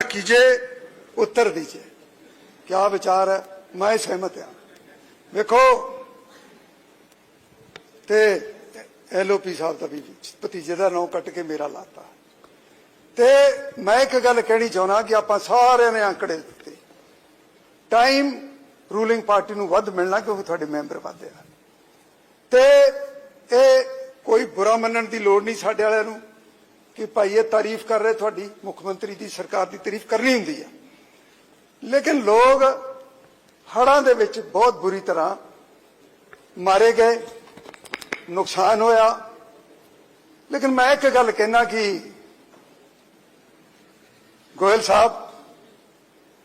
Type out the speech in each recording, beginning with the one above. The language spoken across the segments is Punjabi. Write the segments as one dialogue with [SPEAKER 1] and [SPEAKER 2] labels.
[SPEAKER 1] कीजिए उत्तर दीजिए क्या विचार है मैं सहमत हाँ ਵੇਖੋ ਤੇ ਐਲਓਪੀ ਸਾਹਿਬ ਦਾ ਵੀ ਭਤੀਜੇ ਦਾ ਨਾਂ ਕੱਟ ਕੇ ਮੇਰਾ ਲਾਤਾ ਤੇ ਮੈਂ ਇੱਕ ਗੱਲ ਕਹਿਣੀ ਚਾਹੁੰਦਾ ਕਿ ਆਪਾਂ ਸਾਰਿਆਂ ਨੇ ਅੰਕੜੇ ਦਿੱਤੇ ਟਾਈਮ ਰੂਲਿੰਗ ਪਾਰਟੀ ਨੂੰ ਵੱਧ ਮਿਲਣਾ ਕਿਉਂਕਿ ਤੁਹਾਡੇ ਮੈਂਬਰ ਵੱਧ ਆ ਤੇ ਇਹ ਕੋਈ ਬੁਰਾ ਮੰਨਣ ਦੀ ਲੋੜ ਨਹੀਂ ਸਾਡੇ ਵਾਲਿਆਂ ਨੂੰ ਕਿ ਭਾਈ ਇਹ ਤਾਰੀਫ ਕਰ ਰਹੇ ਤੁਹਾਡੀ ਮੁੱਖ ਮੰਤਰੀ ਦੀ ਸਰਕਾਰ ਦੀ ਤਾਰੀਫ ਕਰਨੀ ਹੁੰਦੀ ਹੈ ਲੇਕਿਨ ਲੋਕ ਹੜਾਂ ਦੇ ਵਿੱਚ ਬਹੁਤ ਬੁਰੀ ਤਰ੍ਹਾਂ ਮਾਰੇ ਗਏ, ਨੁਕਸਾਨ ਹੋਇਆ। ਲੇਕਿਨ ਮੈਂ ਇੱਕ ਗੱਲ ਕਹਿਣਾ ਕਿ ਗੋਇਲ ਸਾਹਿਬ,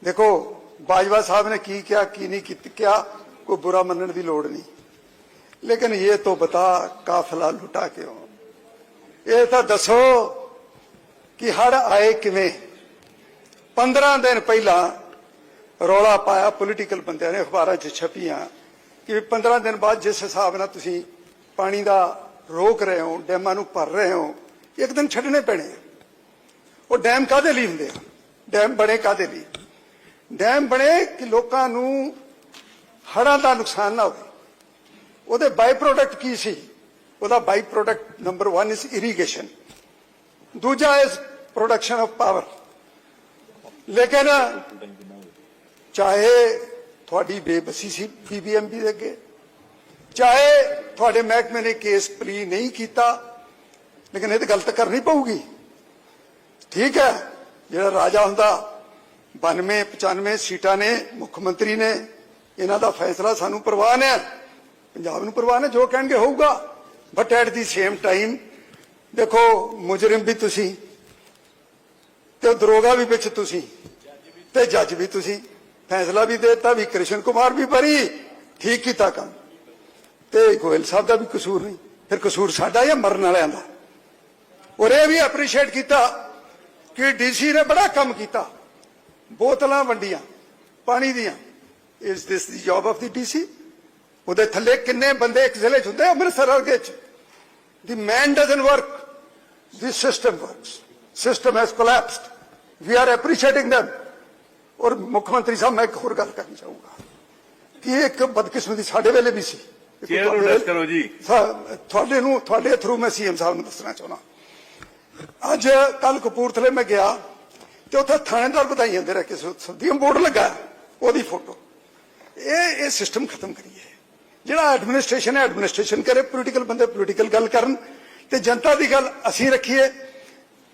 [SPEAKER 1] ਦੇਖੋ, ਬਾਜਵਾ ਸਾਹਿਬ ਨੇ ਕੀ ਕਿਹਾ, ਕੀ ਨਹੀਂ ਕਿਹਾ, ਕੋਈ ਬੁਰਾ ਮੰਨਣ ਦੀ ਲੋੜ ਨਹੀਂ। ਲੇਕਿਨ ਇਹ ਤੋਂ ਬਤਾ ਕਾਫਲਾ ਲੁਟਾ ਕਿਉਂ? ਇਹ ਤਾਂ ਦੱਸੋ ਕਿ ਹੜ ਆਏ ਕਿਵੇਂ? 15 ਦਿਨ ਪਹਿਲਾਂ ਰੌਲਾ ਪਾਇਆ ਪੋਲੀਟੀਕਲ ਬੰਦਿਆਂ ਨੇ, ਅਖਬਾਰਾਂ 'ਚ ਛਪੀਆਂ ਕਿ 15 ਦਿਨ ਬਾਅਦ ਜਿਸ ਹਿਸਾਬ ਨਾਲ ਤੁਸੀਂ ਪਾਣੀ ਦਾ ਰੋਕ ਰਹੇ ਹੋ, ਡੈਮਾਂ ਨੂੰ ਭਰ ਰਹੇ ਹੋ, ਇੱਕ ਦਿਨ ਛੱਡਣੇ ਪੈਣੇ ਆ। ਉਹ ਡੈਮ ਕਾਦੇ ਲਈ ਹੁੰਦੇ ਆ? ਡੈਮ ਬਣੇ ਕਾਦੇ ਲਈ? ਡੈਮ ਬਣੇ ਕਿ ਲੋਕਾਂ ਨੂੰ ਹੜ੍ਹਾਂ ਦਾ ਨੁਕਸਾਨ ਨਾ ਹੋਵੇ। ਉਹਦੇ ਬਾਈ ਪ੍ਰੋਡਕਟ ਕੀ ਸੀ? ਉਹਦਾ by product number 1 is irrigation ਦੂਜਾ ਇਜ਼ ਪ੍ਰੋਡਕਸ਼ਨ ਆਫ ਪਾਵਰ ਲੇਕਿਨ ਚਾਹੇ ਤੁਹਾਡੀ ਬੇਬਸੀ ਸੀ ਬੀਬੀਐਮਬੀ ਦੇ ਅੱਗੇ, ਚਾਹੇ ਤੁਹਾਡੇ ਮਹਿਕਮੇ ਨੇ ਕੇਸ ਪਲੀ ਨਹੀਂ ਕੀਤਾ, ਲੇਕਿਨ ਇਹ ਤਾਂ ਗਲਤ ਕਰਨੀ ਪਊਗੀ। ਠੀਕ ਹੈ, ਜਿਹੜਾ ਰਾਜਾ ਹੁੰਦਾ 92 95 ਸੀਟਾਂ ਨੇ, ਮੁੱਖ ਮੰਤਰੀ ਨੇ, ਇਹਨਾਂ ਦਾ ਫੈਸਲਾ ਸਾਨੂੰ ਪ੍ਰਵਾਨ ਹੈ ਪੰਜਾਬ ਨੂੰ ਪ੍ਰਵਾਨ ਹੈ ਜੋ ਕਹਿਣਗੇ ਹੋਊਗਾ। But at the same time ਦੇਖੋ, ਮੁਜਰਮ ਵੀ ਤੁਸੀਂ, ਤੇ ਦਰੋਗਾ ਵੀ ਵਿੱਚ ਤੁਸੀਂ, ਤੇ ਜੱਜ ਵੀ ਤੁਸੀਂ, ਫੈਸਲਾ ਵੀ ਦੇ ਦਿੱਤਾ, ਵੀ ਕ੍ਰਿਸ਼ਨ ਕੁਮਾਰ ਵੀ ਬਰੀ, ਠੀਕ ਕੀਤਾ ਕੰਮ। ਤੇ ਗੋਇਲ ਸਾਹਿਬ ਦਾ ਵੀ ਕਸੂਰ ਨਹੀਂ, ਫਿਰ ਕਸੂਰ ਸਾਡਾ ਜਾਂ ਮਰਨ ਵਾਲਿਆਂ ਦਾ? ਔਰ ਇਹ ਵੀ ਐਪਰੀਸ਼ੀਏਟ ਕੀਤਾ ਕਿ ਡੀਸੀ ਨੇ ਬੜਾ ਕੰਮ ਕੀਤਾ। ਬੋਤਲਾਂ ਵੰਡੀਆਂ, ਪਾਣੀ ਦੀਆਂ। Is this the job of the DC ਉਹਦੇ ਥੱਲੇ ਕਿੰਨੇ ਬੰਦੇ ਇੱਕ ਜ਼ਿਲ੍ਹੇ ਚ ਹੁੰਦੇ ਅੰਮ੍ਰਿਤਸਰ ਵਰਗੇ ਚ? The man doesn't work the system works system has collapsed we are appreciating them. ਔਰ ਮੁੱਖ ਮੰਤਰੀ ਸਾਹਿਬ ਮੈਂ ਇੱਕ ਹੋਰ ਗੱਲ ਕਰਨੀ ਚਾਹੂੰਗਾ ਕਿ ਇਹ ਇੱਕ ਬਦਕਿਸਮਤੀ ਸਾਡੇ ਵੇਲੇ ਵੀ ਸੀ
[SPEAKER 2] ਚੇਅਰ ਨੂੰ address ਕਰੋ ਜੀ।
[SPEAKER 1] ਤੁਹਾਡੇ ਨੂੰ ਤੁਹਾਡੇ ਥਰੂ ਮੈਂ ਸੀਐਮ ਸਾਹਿਬ ਨੂੰ ਦੱਸਣਾ ਚਾਹੁੰਦਾ ਅੱਜ ਕੱਲ ਕਪੂਰਥਲੇ ਮੈਂ ਗਿਆ ਤੇ ਉੱਥੇ ਥਾਣੇਦਾਰ ਵਧਾਈਆਂ ਦੇ ਰਹੇ ਕਿਸੇ ਸਦੀਮ ਬੋਰਡ ਲੱਗਾ ਉਹਦੀ ਫੋਟੋ ਇਹ ਇਹ ਸਿਸਟਮ ਖਤਮ ਕਰੀਏ ਜਿਹੜਾ ਐਡਮਿਨਿਸਟ੍ਰੇਸ਼ਨ ਹੈ ਐਡਮਿਨਿਸਟ੍ਰੇਸ਼ਨ ਕਰੇ ਪੋਲੀਟੀਕਲ ਬੰਦੇ ਪੋਲੀਟੀਕਲ ਗੱਲ ਕਰਨ ਤੇ ਜਨਤਾ ਦੀ ਗੱਲ ਅਸੀਂ ਰੱਖੀਏ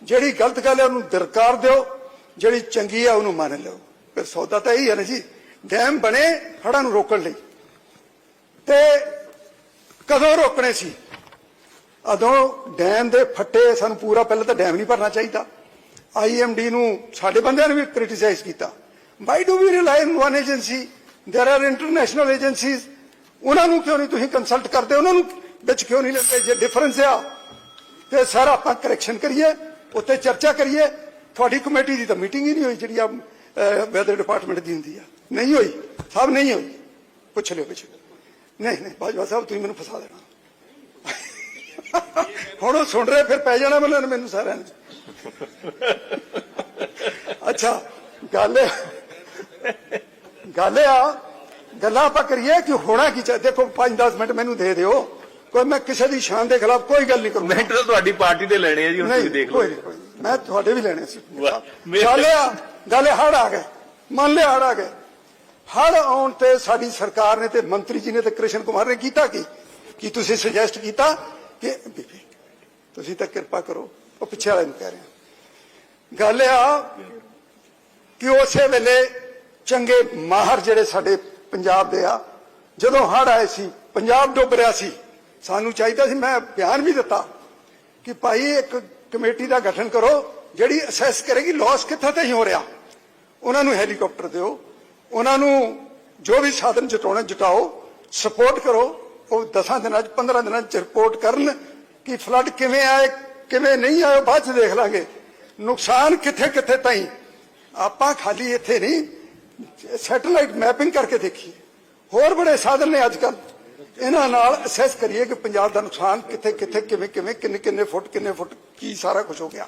[SPEAKER 1] ਜਿਹੜੀ ਗਲਤ ਗੱਲ ਹੈ ਉਹਨੂੰ ਦਰਕਾਰ ਦਿਓ ਜਿਹੜੀ ਚੰਗੀ ਹੈ ਉਹਨੂੰ ਮੰਨ ਲਓ ਫਿਰ ਸੌਦਾ ਤਾਂ ਇਹੀ ਹੈ ਨਾ ਜੀ ਡੈਮ ਬਣੇ ਹੜ੍ਹਾਂ ਨੂੰ ਰੋਕਣ ਲਈ ਤੇ ਕਦੋਂ ਰੋਕਣੇ ਸੀ ਅਦੋਂ ਡੈਮ ਦੇ ਫੱਟੇ ਸਾਨੂੰ ਪੂਰਾ ਪਹਿਲਾਂ ਤਾਂ ਡੈਮ ਨਹੀਂ ਭਰਨਾ ਚਾਹੀਦਾ ਆਈਐਮਡੀ ਨੂੰ ਸਾਡੇ ਬੰਦਿਆਂ ਨੇ ਵੀ ਕ੍ਰਿਟਿਸਾਈਜ਼ ਕੀਤਾ why do we rely on one agency there are international agencies ਉਹਨਾਂ ਨੂੰ ਕਿਉਂ ਨਹੀਂ ਤੁਸੀਂ ਕੰਸਲਟ ਕਰਦੇ? ਉਹਨਾਂ ਨੂੰ ਵਿੱਚ ਕਿਉਂ ਨਹੀਂ ਲੈਂਦੇ? ਜੇ ਡਿਫਰੈਂਸ ਆ, ਤੇ ਸਰ ਆਪਾਂ ਕਰੈਕਸ਼ਨ ਕਰੀਏ ਉੱਤੇ ਚਰਚਾ ਕਰੀਏ। ਤੁਹਾਡੀ ਕਮੇਟੀ ਦੀ ਤਾਂ ਮੀਟਿੰਗ ਹੀ ਨਹੀਂ ਹੋਈ ਜਿਹੜੀ ਆ ਵੈਦਰ ਡਿਪਾਰਟਮੈਂਟ ਦੀ ਹੁੰਦੀ ਆ। ਨਹੀਂ ਹੋਈ। ਸਭ ਨਹੀਂ ਹੋਈ। ਪੁੱਛ ਲਿਓ ਪਿੱਛੇ ਨਹੀਂ ਨਹੀਂ, ਬਾਜਵਾ ਸਾਹਿਬ, ਤੁਸੀਂ ਮੈਨੂੰ ਫਸਾ ਦੇਣਾ। ਹੁਣ ਉਹ ਸੁਣ ਰਹੇ, ਫਿਰ ਪੈ ਜਾਣਾ ਮੈਨੂੰ ਮੈਨੂੰ ਸਾਰਿਆਂ ਨੇ। ਅੱਛਾ, ਗੱਲ ਗੱਲ ਆ ਗੱਲਾਂ ਆਪਾਂ ਕਰੀਏ ਕਿ ਹੋਣਾ ਕੀ ਚਾਹੀਦਾ? ਦੇਖੋ 5-10 ਮਿੰਟ ਮੈਨੂੰ ਦੇ ਦਿਓ। ਕੋਈ ਮੈਂ ਕਿਸੇ ਦੀ ਸ਼ਾਨ ਦੇ ਖਿਲਾਫ ਕੋਈ ਗੱਲ ਨਹੀਂ ਕਰੂੰਗਾ।
[SPEAKER 2] ਮਿੰਟ ਤਾਂ ਤੁਹਾਡੀ ਪਾਰਟੀ ਦੇ ਲੈਣੇ ਆ ਜੀ ਹੁਣ ਤੁਸੀਂ ਦੇਖ
[SPEAKER 1] ਕੋਈ
[SPEAKER 2] ਲਓ
[SPEAKER 1] ਨਹੀਂ ਕੋਈ ਨਹੀਂ। ਮੈਂ ਤੁਹਾਡੇ ਵੀ ਲੈਣੇ ਸੀ।
[SPEAKER 2] ਮੇਰੇ-
[SPEAKER 1] ਗੱਲ ਹੜ ਆ ਗਏ। ਮੰਨ ਲਿਆ ਹੜ ਆ ਗਏ। ਹੜ ਆਉਣ ਤੇ ਸਾਡੀ ਸਰਕਾਰ ਨੇ ਤੇ ਮੰਤਰੀ ਜੀ ਨੇ ਤੇ ਕ੍ਰਿਸ਼ਨ ਕੁਮਾਰ ਨੇ ਕੀਤਾ ਕੀ? ਕੀ ਤੁਸੀਂ ਸੁਜੈਸਟ ਕੀਤਾ ਕਿ ਬੀਬੀ ਤੁਸੀਂ ਤਾਂ ਕਿਰਪਾ ਕਰੋ ਉਹ ਪਿੱਛੇ ਵਾਲੇ ਨੂੰ ਕਹਿ ਰਹੇ ਗੱਲ ਆ ਕਿ ਉਸੇ ਵੇਲੇ ਚੰਗੇ ਮਾਹਰ ਜਿਹੜੇ ਸਾਡੇ ਪੰਜਾਬ ਦੇ ਆ। ਜਦੋਂ ਹੜ ਆਏ ਸੀ, ਪੰਜਾਬ ਡੁੱਬ ਰਿਹਾ ਸੀ, ਸਾਨੂੰ ਚਾਹੀਦਾ ਸੀ, ਮੈਂ ਬਿਆਨ ਵੀ ਦਿੱਤਾ ਕਿ ਭਾਈ ਇੱਕ ਕਮੇਟੀ ਦਾ ਗਠਨ ਕਰੋ, ਜਿਹੜੀ ਅਸੈਸ ਕਰੇਗੀ ਲਾਸ ਕਿੱਥੇ ਤੇ ਹੋ ਰਿਹਾ। ਉਹਨਾਂ ਨੂੰ ਹੈਲੀਕਾਪਟਰ ਦਿਓ, ਉਹਨਾਂ ਨੂੰ ਜੋ ਵੀ ਸਾਧਨ ਜਟਾਉਣਾ, ਜਟਾਓ ਸਪੋਰਟ ਕਰੋ। ਉਹ 10 ਦਿਨਾਂ ਚ 15 ਦਿਨਾਂ ਚ ਰਿਪੋਰਟ ਕਰਨ ਕਿ ਫਲੱਡ ਕਿਵੇਂ ਆਏ, ਕਿਵੇਂ ਨਹੀਂ ਆਏ ਬਾਅਦ ਚ ਦੇਖ ਲਾਂਗੇ। ਨੁਕਸਾਨ ਕਿੱਥੇ ਕਿੱਥੇ ਤਾਈ? ਆਪਾਂ ਖਾਲੀ ਇੱਥੇ ਨਹੀਂ ਸੈਟੇਲਾਈਟ ਮੈਪਿੰਗ ਕਰਕੇ ਦੇਖੀਏ ਹੋਰ ਬੜੇ ਸਾਧਨ ਨੇ ਅੱਜ ਕੱਲ ਇਹਨਾਂ ਨਾਲ ਅਸੈਸ ਕਰੀਏ ਕਿ ਪੰਜਾਬ ਦਾ ਨੁਕਸਾਨ ਕਿੱਥੇ ਕਿੱਥੇ, ਕਿਵੇਂ ਕਿਵੇਂ, ਕਿੰਨੇ ਕਿੰਨੇ ਫੁੱਟ ਕਿੰਨੇ ਫੁੱਟ, ਕੀ ਸਾਰਾ ਕੁਝ ਹੋ ਗਿਆ।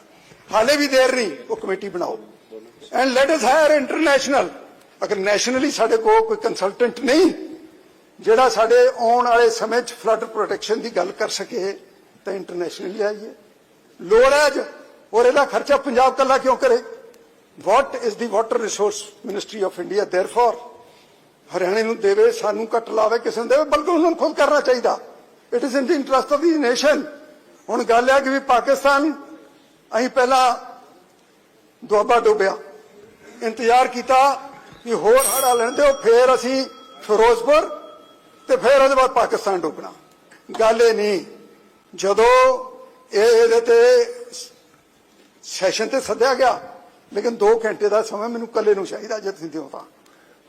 [SPEAKER 1] ਹਾਲੇ ਵੀ ਦੇਰ ਨਹੀਂ, ਉਹ ਕਮੇਟੀ ਬਣਾਓ। And let us hire international ਅਗਰ ਨੈਸ਼ਨਲੀ ਸਾਡੇ ਕੋਲ ਕੋਈ ਕੰਸਲਟੈਂਟ ਨਹੀਂ, ਜਿਹੜਾ ਸਾਡੇ ਆਉਣ ਵਾਲੇ ਸਮੇਂ 'ਚ ਫਲੱਡ ਪ੍ਰੋਟੈਕਸ਼ਨ ਦੀ ਗੱਲ ਕਰ ਸਕੇ, ਤਾਂ ਇੰਟਰਨੈਸ਼ਨਲੀ ਆਈਏ। ਲੋੜ ਹੈ ਅੱਜ, ਔਰ ਇਹਦਾ ਖਰਚਾ ਪੰਜਾਬ ਕੱਲਾ ਕਿਉਂ ਕਰੇ? what is the water resource ministry of india? Therefore, ਹਰਿਆਣੇ ਨੂੰ ਦੇਵੇ, ਸਾਨੂੰ ਘੱਟ ਲਾਵੇ, ਕਿਸੇ ਨੂੰ ਦੇਵੇ, ਬਲਕਿ ਉਹਨਾਂ ਨੂੰ ਖੁਦ ਕਰਨਾ ਚਾਹੀਦਾ। It is in the interest of the nation ਹੁਣ ਗੱਲ ਹੈ ਕਿ ਵੀ ਪਾਕਿਸਤਾਨ, ਅਸੀਂ ਪਹਿਲਾਂ ਦੁਆਬਾ ਡੁੱਬਿਆ। ਇੰਤਜ਼ਾਰ ਕੀਤਾ ਕਿ ਹੋਰ ਹੜ ਲੈਣ ਦਿਓ ਉਹ ਫੇਰ ਅਸੀਂ ਫਿਰੋਜ਼ਪੁਰ ਤੇ ਫੇਰ ਉਹਦੇ ਬਾਅਦ ਪਾਕਿਸਤਾਨ ਡੁੱਬਣਾ। ਗੱਲ ਇਹ ਨਹੀਂ, ਜਦੋਂ ਇਹ ਇਹਦੇ ਤੇ ਸੈਸ਼ਨ ਤੇ ਸੱਦਿਆ ਗਿਆ ਲੇਕਿਨ 2 ਘੰਟੇ ਦਾ ਸਮਾਂ ਮੈਨੂੰ ਕੱਲੇ ਨੂੰ ਚਾਹੀਦਾ ਜੇ ਤੁਸੀਂ ਦਿਓ ਤਾਂ।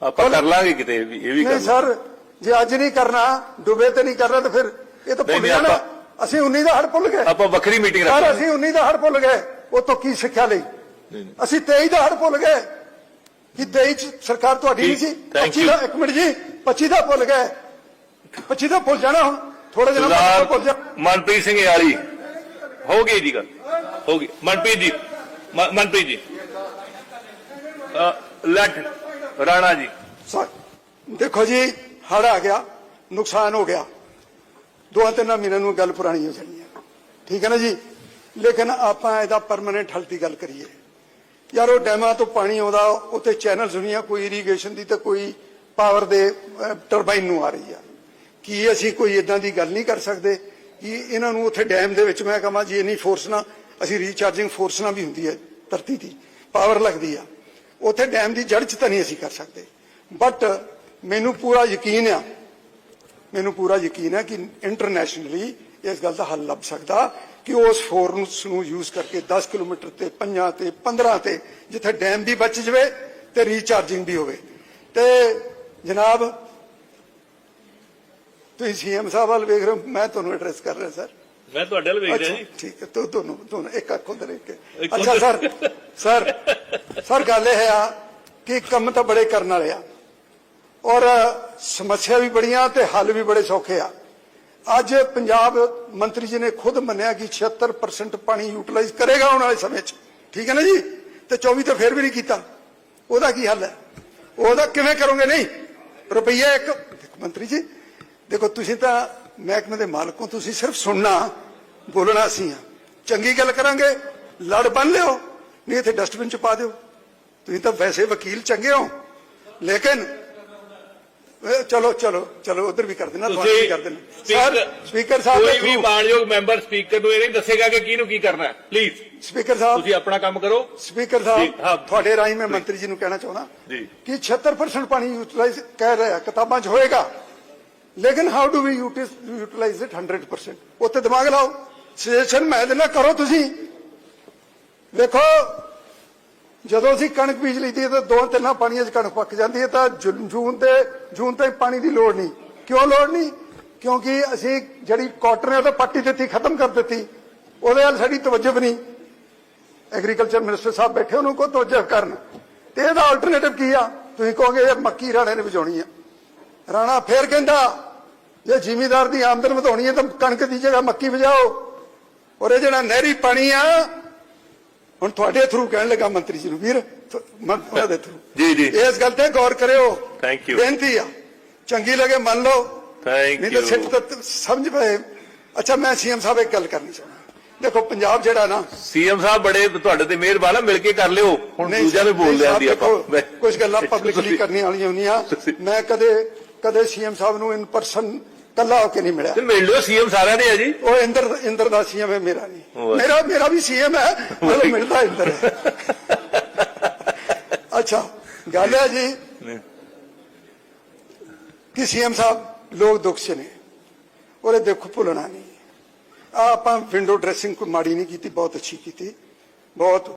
[SPEAKER 2] ਆਪਾਂ ਕਰ ਲਾਂਗੇ ਕਿਤੇ ਵੀ ਇਹ ਵੀ
[SPEAKER 1] ਨਹੀਂ ਸਰ ਜੇ ਅੱਜ ਨਹੀਂ ਕਰਨਾ ਡੁੱਬੇ ਤੇ ਨਹੀਂ ਕਰਨਾ ਤਾਂ ਫਿਰ ਇਹ ਤਾਂ
[SPEAKER 2] ਨਹੀਂ,
[SPEAKER 1] ਭੁੱਲ
[SPEAKER 2] ਨਹੀਂ,
[SPEAKER 1] ਜਾਣਾ। ਅਸੀਂ 19 ਦਾ ਹੜ ਭੁੱਲ ਗਏ।
[SPEAKER 2] ਆਪਾਂ ਵੱਖਰੀ ਮੀਟਿੰਗ
[SPEAKER 1] ਸਰ
[SPEAKER 2] ਰੱਖਾਂਗੇ।
[SPEAKER 1] ਅਸੀਂ 19 ਦਾ ਹੜ ਭੁੱਲ ਗਏ ਉਹ ਤੋਂ ਕੀ ਸਿੱਖਿਆ ਲਈ?
[SPEAKER 2] ਨਹੀਂ।
[SPEAKER 1] ਅਸੀਂ 23 ਦਾ ਹੜ ਭੁੱਲ ਗਏ ਕਿ 23 ਚ ਸਰਕਾਰ ਤੁਹਾਡੀ ਨਹੀਂ ਸੀ
[SPEAKER 2] ਠੀਕ, thank
[SPEAKER 1] 25 ਦਾ. ਇੱਕ ਮਿੰਟ ਜੀ 25 ਦਾ ਭੁੱਲ ਗਏ। 25 ਦਾ ਭੁੱਲ ਜਾਣਾ ਹੁਣ। ਥੋੜੇ
[SPEAKER 2] ਸਰਦਾਰ
[SPEAKER 1] ਭੁੱਲ ਜਾ
[SPEAKER 2] ਮਨਪ੍ਰੀਤ ਸਿੰਘ ਯਾਲੀ ਹੋ ਗਈ ਜੀ ਗੱਲ। ਹੋ ਗਈ। ਮਨਪ੍ਰੀਤ ਜੀ ਮ- ਮਨਪ੍ਰੀਤ ਜੀ। ਲੱਟ ਰਾਣਾ ਜੀ।
[SPEAKER 1] ਦੇਖੋ ਜੀ ਹੜ ਆ ਗਿਆ, ਨੁਕਸਾਨ ਹੋ ਗਿਆ। ਦੋ ਤਿੰਨ ਮਹੀਨਿਆਂ ਨੂੰ ਗੱਲ ਪੁਰਾਣੀ ਹੋ ਜਾਣੀ ਹੈ। ਠੀਕ ਹੈ ਨਾ ਜੀ? ਲੇਕਿਨ ਆਪਾਂ ਇਹਦਾ ਪਰਮਨੈਂਟ ਹੱਲ ਦੀ ਗੱਲ ਕਰੀਏ। ਯਾਰ, ਉਹ ਡੈਮਾਂ ਤੋਂ ਪਾਣੀ ਆਉਂਦਾ, ਉੱਥੇ ਚੈਨਲ ਹੁੰਦੀਆਂ, ਕੋਈ ਇਰੀਗੇਸ਼ਨ ਦੀ ਤੇ ਕੋਈ ਪਾਵਰ ਦੇ ਟਰਬਾਈਨ ਨੂੰ ਆ ਰਹੀ ਆ। ਕੀ ਅਸੀਂ ਕੋਈ ਇਦਾਂ ਦੀ ਗੱਲ ਨਹੀਂ ਕਰ ਸਕਦੇ? ਕਿ ਇਹਨਾਂ ਨੂੰ ਉੱਥੇ ਡੈਮ ਦੇ ਵਿੱਚ ਮੈਂ ਕਹਾਂ ਜੀ, ਇੰਨੀ ਫੋਰਸ ਨਾ ਅਸੀਂ ਰੀਚਾਰਜਿੰਗ ਫੋਰਸ ਨਾ ਵੀ ਹੁੰਦੀ ਹੈ ਧਰਤੀ ਦੀ ਪਾਵਰ ਲੱਗਦੀ ਆ। ਉੱਥੇ ਡੈਮ ਦੀ ਜੜ 'ਚ ਤਾਂ ਨਹੀਂ ਅਸੀਂ ਕਰ ਸਕਦੇ। ਬਟ ਮੈਨੂੰ ਪੂਰਾ ਯਕੀਨ ਆ, ਮੈਨੂੰ ਪੂਰਾ ਯਕੀਨ ਹੈ ਕਿ ਇੰਟਰਨੈਸ਼ਨਲੀ ਇਸ ਗੱਲ ਦਾ ਹੱਲ ਲੱਭ ਸਕਦਾ ਕਿ ਉਸ ਫੋਰਸ ਨੂੰ ਯੂਜ਼ ਕਰਕੇ 10 ਕਿਲੋਮੀਟਰ ਤੇ 5 ਤੇ 15 ਤੇ ਜਿੱਥੇ ਡੈਮ ਵੀ ਬਚ ਜਵੇ ਤੇ ਰੀਚਾਰਜਿੰਗ ਵੀ ਹੋਵੇ। ਤੇ ਜਨਾਬ, ਤੁਸੀਂ ਸੀਐਮ ਸਾਹਿਬ ਵੱਲ ਵੇਖ ਰਹੇ ਹੋ, ਮੈਂ ਤੁਹਾਨੂੰ ਐਡਰੈਸ ਕਰ ਰਿਹਾ ਸਰ
[SPEAKER 2] ਮੈਂ ਤੁਹਾਡੇ ਵੱਲ ਵੇਖ ਰਿਹਾ ਜੀ
[SPEAKER 1] ਠੀਕ ਹੈ ਤੋ ਦੋਨੋਂ ਦੋਨੋਂ ਇੱਕ ਅੱਖ ਉਧਰ ਇੱਕ। ਅੱਛਾ ਸਰ ਸਰ ਸਰ ਗੱਲ ਇਹ ਆ ਕਿ ਕੰਮ ਤਾਂ ਬੜੇ ਕਰਨ ਵਾਲੇ ਆ। ਔਰ ਸਮੱਸਿਆ ਵੀ ਬੜੀਆਂ ਤੇ ਹੱਲ ਵੀ ਬੜੇ ਸੌਖੇ ਆ। ਅੱਜ ਪੰਜਾਬ ਮੰਤਰੀ ਜੀ ਨੇ ਖੁਦ ਮੰਨਿਆ ਕਿ 76% ਪਾਣੀ ਯੂਟਿਲਾਈਜ਼ ਕਰੇਗਾ ਆਉਣ ਵਾਲੇ ਸਮੇਂ 'ਚ। ਠੀਕ ਹੈ ਨਾ ਜੀ? ਤੇ 24 ਤੇ ਫਿਰ ਵੀ ਨਹੀਂ ਕੀਤਾ। ਉਹਦਾ ਕੀ ਹੱਲ ਹੈ? ਉਹਦਾ ਕਿਵੇਂ ਕਰੋਗੇ? ਨਹੀਂ ਰੁਪਈਆ ਇੱਕ ਮੰਤਰੀ ਜੀ ਦੇਖੋ ਤੁਸੀਂ ਤਾਂ ਮਹਿਕਮੇ ਦੇ ਮਾਲਕ ਹੋ ਤੁਸੀਂ ਸਿਰਫ ਸੁਣਨਾ। ਬੋਲਣਾ ਸੀ ਆ। ਚੰਗੀ ਗੱਲ ਕਰਾਂਗੇ ਲੜ ਬੰਨ ਲਿਓ ਨਹੀਂ ਇੱਥੇ ਡਸਟਬਿਨ ਚ ਪਾ ਦਿਓ। ਤੁਸੀਂ ਤਾਂ ਵੈਸੇ ਵਕੀਲ ਚੰਗੇ ਹੋ ਲੇਕਿਨ ਚਲੋ ਚਲੋ ਚਲੋ ਉਧਰ ਵੀ ਕਰ ਦੇਣਾ ਤੁਹਾਨੂੰ ਵੀ ਕਰ ਦੇਣਾ। ਸਰ ਸਪੀਕਰ ਸਾਹਿਬ
[SPEAKER 2] ਕੋਈ ਵੀ ਮਾਨਯੋਗ ਮੈਂਬਰ ਸਪੀਕਰ ਨੂੰ ਇਹ ਨਹੀਂ ਦੱਸੇਗਾ ਕਿ ਕਿਹਨੂੰ ਕੀ ਕਰਨਾ ਹੈ ਪਲੀਜ਼
[SPEAKER 1] ਸਪੀਕਰ ਸਾਹਿਬ।
[SPEAKER 2] ਤੁਸੀਂ ਆਪਣਾ ਕੰਮ ਕਰੋ।
[SPEAKER 1] ਸਪੀਕਰ ਸਾਹਿਬ। ਤੁਹਾਡੇ ਰਾਹੀਂ ਮੈਂ ਮੰਤਰੀ ਜੀ ਨੂੰ ਕਹਿਣਾ ਚਾਹੁੰਦਾ
[SPEAKER 2] ਜੀ।
[SPEAKER 1] ਕਿ 76% ਪਾਣੀ ਯੂਟਿਲਾਈਜ਼ ਕਹਿ ਰਿਹਾ ਕਿਤਾਬਾਂ 'ਚ ਹੋਏਗਾ। ਲੇਕਿਨ how do we utilise it 100% ਉੱਤੇ ਦਿਮਾਗ ਲਾਓ। ਸਜੈਸ਼ਨ ਮੈਂ ਦੇਣਾ ਕਰੋ ਤੁਸੀਂ। ਵੇਖੋ, ਜਦੋਂ ਅਸੀਂ ਕਣਕ ਬੀਜ ਲਈਦੀ ਹੈ ਤਾਂ ਦੋ ਤਿੰਨਾਂ ਪਾਣੀਆਂ 'ਚ ਕਣਕ ਪੱਕ ਜਾਂਦੀ ਹੈ ਤਾਂ ਜੂ- ਜੂਨ ਤੇ, ਜੂਨ ਤੱਕ ਪਾਣੀ ਦੀ ਲੋੜ ਨਹੀਂ। ਕਿਉਂ ਲੋੜ ਨਹੀਂ? ਕਿਉਂਕਿ ਅਸੀਂ ਜਿਹੜੀ ਕਾਟਨ ਹੈ ਉਹ ਤਾਂ ਪੱਟੀ ਦਿੱਤੀ, ਖਤਮ ਕਰ ਦਿੱਤੀ। ਉਹਦੇ ਨਾਲ ਸਾਡੀ ਤਵੱਜੋ ਨਹੀਂ। ਐਗਰੀਕਲਚਰ ਮਿਨਿਸਟਰ ਸਾਹਿਬ ਬੈਠੇ, ਉਹਨੂੰ ਕੋ ਤਵੱਜੋ ਕਰਨ। ਤੇ ਇਹਦਾ ਆਲਟਰਨੇਟਿਵ ਕੀ ਆ? ਤੁਸੀਂ ਕਹੋਗੇ ਇਹ ਮੱਕੀ ਰਾਣੇ ਨੇ ਵਜਾਉਣੀ ਆ। ਰਾਣਾ ਫੇਰ ਕਹਿੰਦਾ, ਜੇ ਜ਼ਿਮੀਦਾਰ ਦੀ ਆਮਦਨ ਵਧਾਉਣੀ ਹੈ ਤਾਂ ਕਣਕ ਦੀ ਜਗ੍ਹਾ ਮੱਕੀ ਵਜਾਓ ਔਰ ਇਹ ਜਿਹੜਾ ਨਹਿਰੀ ਪਾਣੀ ਆ ਹੁਣ ਤੁਹਾਡੇ ਥਰੂ ਕਹਿਣ ਲੱਗਾ ਮੰਤਰੀ ਜੀ ਨੂੰ ਵੀਰ ਤੁ- ਮ- ਉਹਨਾਂ ਦੇ ਥਰੂ
[SPEAKER 2] ਜੀ, ਜੀ।
[SPEAKER 1] ਇਸ ਗੱਲ ਤੇ ਗੌਰ ਕਰਿਓ।
[SPEAKER 2] Thank you.
[SPEAKER 1] ਬੇਨਤੀ ਆ। ਚੰਗੀ ਲੱਗੇ ਮੰਨ ਲਓ।
[SPEAKER 2] ਥੈਂਕ
[SPEAKER 1] ਨਹੀਂ ਤਾਂ
[SPEAKER 2] ਯੂ
[SPEAKER 1] ਸਿੱਟ ਤਾਂ ਸਮਝ ਪਏ। ਅੱਛਾ ਮੈਂ ਸੀਐਮ ਸਾਹਿਬ ਇੱਕ ਗੱਲ ਕਰਨੀ ਚਾਹੁੰਦਾ। ਦੇਖੋ ਪੰਜਾਬ ਜਿਹੜਾ ਨਾ
[SPEAKER 2] ਸੀਐਮ ਸਾਹਿਬ ਬੜੇ ਤੁਹਾਡੇ ਤੇ ਮਿਹਰਬਾਨ ਆ ਮਿਲ ਕੇ ਕਰ ਲਿਓ। ਹੁਣ ਨੂੰ
[SPEAKER 1] ਨਹੀਂ
[SPEAKER 2] ਬੋਲ
[SPEAKER 1] ਸਾਹਿਬ
[SPEAKER 2] ਲਿਆਂਦੀ ਆਪਾਂ।
[SPEAKER 1] ਕੁਝ ਗੱਲਾਂ ਪਬਲਿਕਲੀ ਕਰਨੀਆਂ ਵਾਲੀਆਂ ਹੁੰਦੀਆਂ। ਮੈਂ ਕਦੇ ਕਦੇ ਸੀਐਮ ਸਾਹਿਬ ਨੂੰ ਇਨ ਪਰਸਨ ਕੱਲਾ ਹੋ ਕੇ ਨਹੀਂ ਮਿਲਿਆ।
[SPEAKER 2] ਤੇ ਮਿਲ ਲਿਓ ਸੀਐਮ ਸਾਰਿਆਂ ਦੇ ਆ ਜੀ।
[SPEAKER 1] ਉਹ ਇੰਦਰ ਇੰਦਰ ਦਾ ਸੀਐਮ ਹੈ ਮੇਰਾ ਨਹੀਂ। ਮੇਰਾ ਮੇਰਾ ਵੀ ਸੀਐਮ ਹੈ ਮਤਲਬ ਮਿਲਦਾ ਇੰਦਰ। ਹੈ ਅੱਛਾ ਗੱਲ ਹੈ ਜੀ ਕਿ ਸੀਐਮ ਸਾਹਿਬ ਲੋਕ ਦੁੱਖ 'ਚ ਨੇ। ਉਹਦੇ ਦੁੱਖ ਭੁੱਲਣਾ ਨਹੀਂ। ਆ ਆਪਾਂ ਵਿੰਡੋ ਡਰੈਸਿੰਗ ਕੋਈ ਮਾੜੀ ਨਹੀਂ ਕੀਤੀ ਬਹੁਤ ਅੱਛੀ ਕੀਤੀ। ਬਹੁਤ